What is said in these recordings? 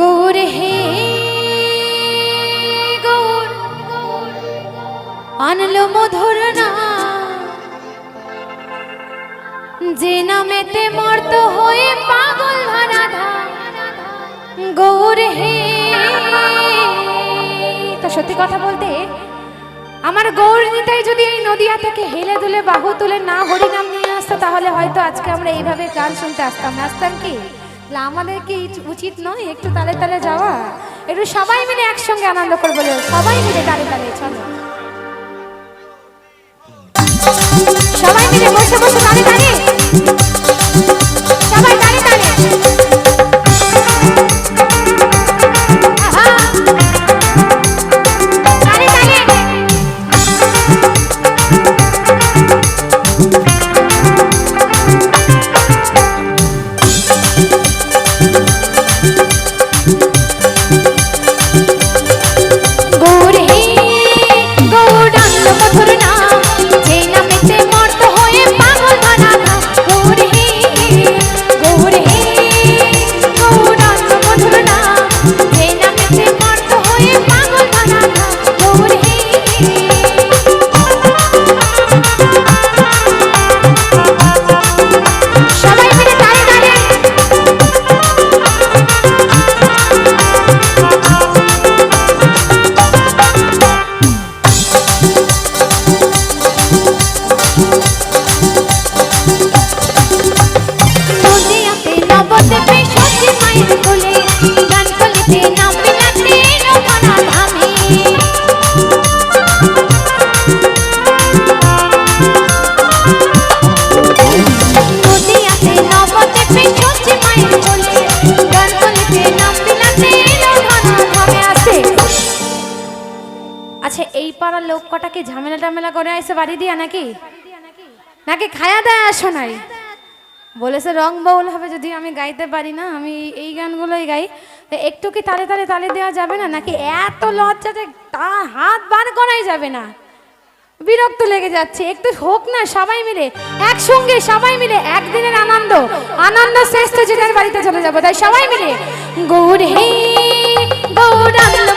গৌর হে গৌর, আনলো মধুর না। যে নামেতে মর্ত হয়ে পাগল ধরাধা গৌর হে। তা সত্যি কথা বলতে, আমার গৌর নিতাই যদি এই নদিয়া থেকে হেলে দুলে বাহু তুলে না হরিনাম নিয়ে আসতো, তাহলে হয়তো আজকে আমরা এইভাবে গান শুনতে আসতাম। না আসতাম কি? আমাদের কি উচিত নয় একটু তালে তালে যাওয়া একটু সবাই মিলে একসঙ্গে আনন্দ করব। সবাই মিলে তালে তালে চলো সবাই মিলে বসে বসে তালে তালে পাড়ার লোক কটাকে ঝামেলা টামেলা করে আইসে বাড়ি দিয়া নাকি? নাকি খায়া দেয় আসো নাই? বলেছে রং বাউল হবে যদি আমি গাইতে পারি না, আমি এই গানগুলোই গাই। তো একটু কি তালে তালে তালে দেওয়া যাবে না? নাকি এত লজ্জাতে তা হাত বার করাই যাবে না? বিরক্ত লেগে যাচ্ছে। একটু হোক না, সবাই মিলে, একসঙ্গে সবাই মিলে একদিনের আনন্দ। আনন্দ শ্রেষ্ঠ যেটার বাড়িতে চলে যাব। তাই সবাই মিলে, গৌর হে, গৌরাঙ্গ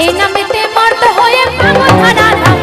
যে নামেতে মর্ত হয়ে পাগল ধারা